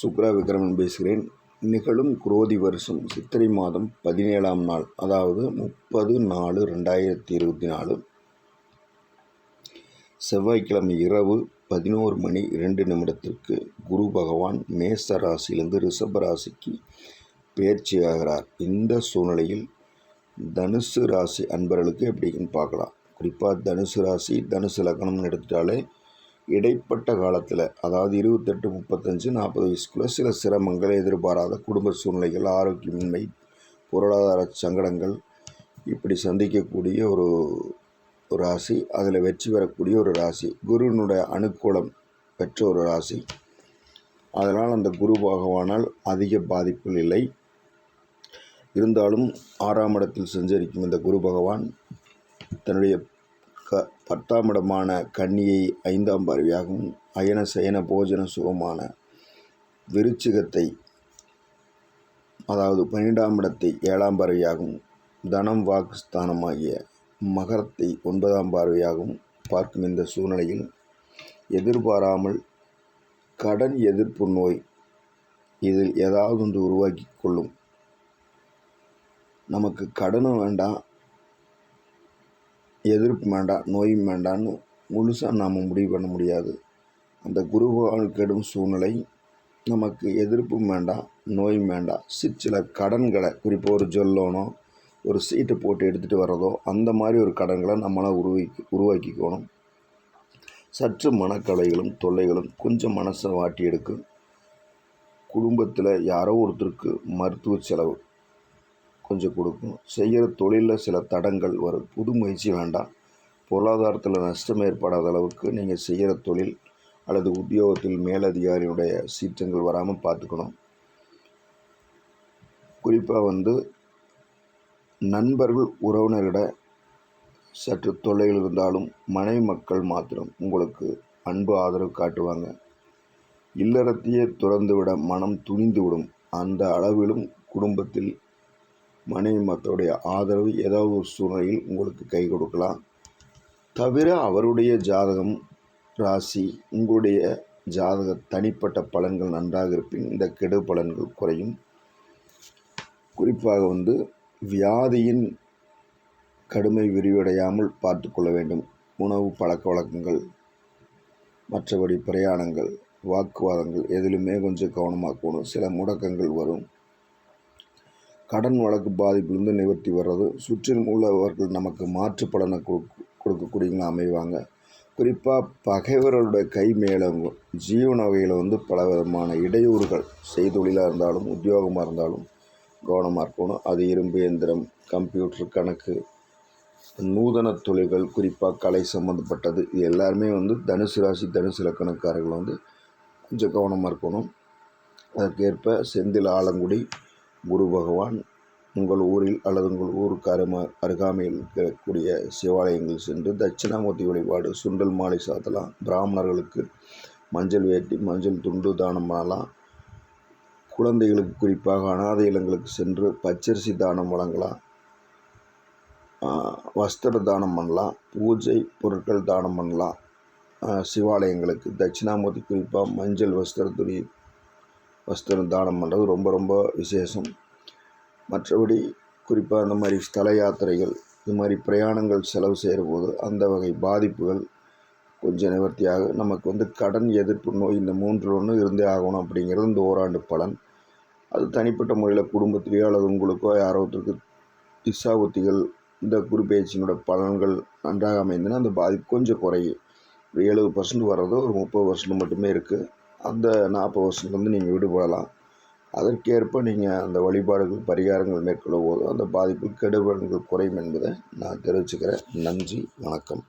சுக்ரா விக்ரமன் பேசுகிறேன். நிகழும் குரோதி வருஷம் சித்திரை மாதம் பதினேழாம் நாள் அதாவது முப்பது நாலு ரெண்டாயிரத்தி இருபத்தி நாலு. செவ்வாய்க்கிழமை இரவு பதினோரு மணி இரண்டு நிமிடத்திற்கு குரு பகவான் மேச ராசியிலிருந்து ரிஷப ராசிக்கு பயிற்சியாகிறார் இந்த சூழ்நிலையில் தனுசு ராசி அன்பர்களுக்கு எப்படின்னு பார்க்கலாம். குறிப்பாக தனுசு ராசி தனுசு லக்னம்னு எடுத்துட்டாலே இடைப்பட்ட காலத்தில் அதாவது இருபத்தெட்டு முப்பத்தஞ்சு நாற்பது வயசுக்குள்ளே சில சிரமங்கள் எதிர்பாராத குடும்ப சூழ்நிலைகள் ஆரோக்கியமின்மை பொருளாதார சங்கடங்கள் இப்படி சந்திக்கக்கூடிய ஒரு ஒரு ராசி அதில் வெற்றி பெறக்கூடிய ஒரு ராசி குருவினுடைய அனுகூலம் பெற்ற ஒரு ராசி. அதனால் அந்த குரு பகவானால் அதிக பாதிப்புகள் இல்லை. இருந்தாலும் ஆறாம் இடத்தில் சஞ்சரிக்கும் இந்த குரு பகவான் தன்னுடைய க பத்தாம் இடமான கன்னியை ஐந்தாம் பார்வையாகவும் அயன சயன போஜன சுகமான விருச்சிகத்தை அதாவது பன்னிரெண்டாம் இடத்தை ஏழாம் பார்வையாகவும் தனம் வாக்கு ஸ்தானமாகிய மகரத்தை ஒன்பதாம் பார்வையாகவும் பார்க்கும் இந்த சூழ்நிலையில் எதிர்பாராமல் கடன் எதிர்ப்பு நோய் இதில் ஏதாவது ஒன்று உருவாக்கி கொள்ளும். நமக்கு கடனும் வேண்டாம் எதிர்ப்பு வேண்டாம் நோயும் வேண்டான்னு முழுசாக நாம் முடிவு பண்ண முடியாது. அந்த குருவால் கெடும் சூழ்நிலை நமக்கு எதிர்ப்பும் வேண்டாம் நோயும் வேண்டாம் சிற்சில கடன்களை குறிப்பாக ஒரு ஜொல்லோனோ ஒரு சீட்டை போட்டு எடுத்துகிட்டு வர்றதோ அந்த மாதிரி ஒரு கடன்களை நம்மளால் உருவாக்கி உருவாக்கிக்கணும். சற்று மனக்கலைகளும் தொல்லைகளும் கொஞ்சம் மனசை வாட்டி எடுக்கும். குடும்பத்தில் யாரோ ஒருத்தருக்கு மருத்துவ செலவு கொஞ்சம் கொடுக்கும். செய்கிற தொழிலில் சில தடங்கள் வரும். புது முயற்சி வேண்டாம். பொருளாதாரத்தில் நஷ்டம் ஏற்படாத அளவுக்கு நீங்கள் செய்கிற தொழில் அல்லது உத்தியோகத்தில் மேலதிகாரியுடைய சீற்றங்கள் வராமல் பார்த்துக்கணும். குறிப்பாக வந்து நண்பர்கள் உறவினரிட சற்று தொல்லைகள் இருந்தாலும் மனைவி மக்கள் மாத்திரம் உங்களுக்கு அன்பு ஆதரவு காட்டுவாங்க. இல்லறத்தையே துறந்துவிட மனம் துணிந்துவிடும். அந்த அளவிலும் குடும்பத்தில் மனைவி மக்களுடைய ஆதரவு ஏதாவது ஒரு சூழ்நிலையில் உங்களுக்கு கை கொடுக்கலாம். தவிர அவருடைய ஜாதகம் ராசி உங்களுடைய ஜாதக தனிப்பட்ட பலன்கள் நன்றாக இருப்பின் இந்த கெடு பலன்கள் குறையும். குறிப்பாக வந்து வியாதியின் கடுமை விரிவடையாமல் பார்த்து கொள்ள வேண்டும். உணவு பழக்க வழக்கங்கள் மற்றபடி பிரயாணங்கள் வாக்குவாதங்கள் எதிலுமே கொஞ்சம் கவனமாக்கணும். சில முடக்கங்கள் வரும். கடன் வழக்கு பாதிப்பிலிருந்து நிவர்த்தி வர்றது சுற்றிலும் உள்ளவர்கள் நமக்கு மாற்று பலனை கொடுக்க அமைவாங்க. குறிப்பாக பகைவர்களுடைய கை மேலவங்க ஜீவன வகையில் வந்து பல விதமான இடையூறுகள் செய்தொழிலாக இருந்தாலும் உத்தியோகமாக இருந்தாலும் கவனமாக இருக்கணும். அது இரும்பு இயந்திரம் கம்ப்யூட்டர் கணக்கு நூதன தொழில்கள் குறிப்பாக கலை சம்மந்தப்பட்டது இது எல்லாருமே வந்து தனுசு ராசி தனுசு இலக்கணக்காரர்கள் வந்து கொஞ்சம் கவனமாக இருக்கணும். அதற்கேற்ப செந்தில் ஆலங்குடி குரு பகவான் உங்கள் ஊரில் அல்லது உங்கள் ஊருக்கு அரும அருகாமையில் இருக்கக்கூடிய சிவாலயங்கள் சென்று தட்சிணாமூர்த்தி வழிபாடு சுண்டல் மாலை சாத்தலாம். பிராமணர்களுக்கு மஞ்சள் வேட்டி மஞ்சள் துண்டு தானம் பண்ணலாம். குழந்தைகளுக்கு குறிப்பாக அனாதை இல்லங்களுக்கு சென்று பச்சரிசி தானம் வழங்கலாம். வஸ்திர தானம் பண்ணலாம். பூஜை பொருட்கள் தானம் பண்ணலாம். சிவாலயங்களுக்கு தட்சிணாமூர்த்தி குறிப்பாக மஞ்சள் வஸ்திர துணி வஸ்திரம் தானம் பண்ணுறது ரொம்ப ரொம்ப விசேஷம். மற்றபடி குறிப்பாக அந்த மாதிரி ஸ்தல யாத்திரைகள் இது மாதிரி பிரயாணங்கள் செலவு செய்கிற போது அந்த வகை பாதிப்புகள் கொஞ்சம் நிவர்த்தியாக நமக்கு வந்து கடன் எதிர்ப்பு நோய் இந்த மூன்று ஒன்று இருந்தே ஆகணும் அப்படிங்கிறது இந்த ஓராண்டு பலன். அது தனிப்பட்ட முறையில் குடும்பத்திலேயோ அல்லது உங்களுக்கோ யாரோ ஒருத்தருக்கு திசாபுத்திகள் இந்த குரு பலன்கள் நன்றாக அமைந்ததுன்னா அந்த பாதிப்பு கொஞ்சம் குறையும். ஒரு எழுபது பர்சன்ட் வர்றதோ ஒரு முப்பது பர்சன்ட் மட்டுமே இருக்குது அந்த நாற்பது வருஷத்துலேருந்து நீங்கள் விடுபடலாம் அதற்கேற்ப நீங்கள் அந்த வழிபாடுகள் பரிகாரங்கள் மேற்கொள்ளும் போது அந்த பாதிப்பு கெடுபடங்கள் குறையும் என்பதை நான் தெரிவிச்சுக்கிறேன். நன்றி வணக்கம்.